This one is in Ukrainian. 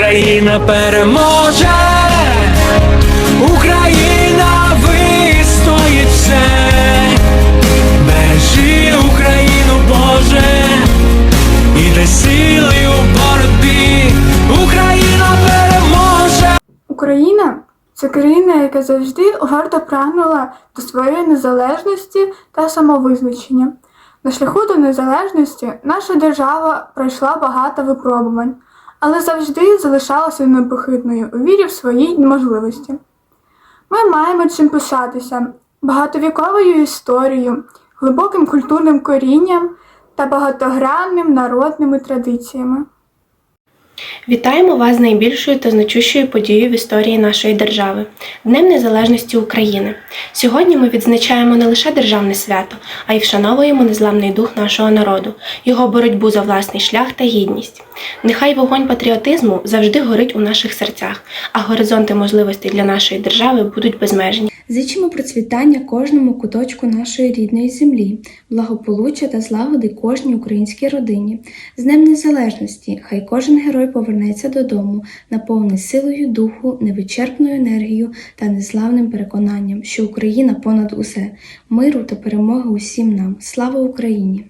Україна переможе, Україна вистоїть все, бережи Україну, Боже, і дай сили у боротьбі, Україна переможе. Україна це країна, яка завжди гордо прагнула до своєї незалежності та самовизначення. На шляху до незалежності наша держава пройшла багато випробувань, але завжди залишалася непохитною у вірі в свої можливості. Ми маємо чим пишатися багатовіковою історією, глибоким культурним корінням та багатогранним народними традиціями. Вітаємо вас з найбільшою та значущою подією в історії нашої держави Днем Незалежності України. Сьогодні ми відзначаємо не лише державне свято, а й вшановуємо незламний дух нашого народу, його боротьбу за власний шлях та гідність. Нехай вогонь патріотизму завжди горить у наших серцях, а горизонти можливостей для нашої держави будуть безмежні. Зичимо процвітання кожному куточку нашої рідної землі, благополуччя та злагоди кожній українській родині. З Днем Незалежності хай кожен герой повернеться додому, наповнений силою духу, невичерпною енергією та незламним переконанням, що Україна понад усе, миру та перемоги усім нам. Слава Україні!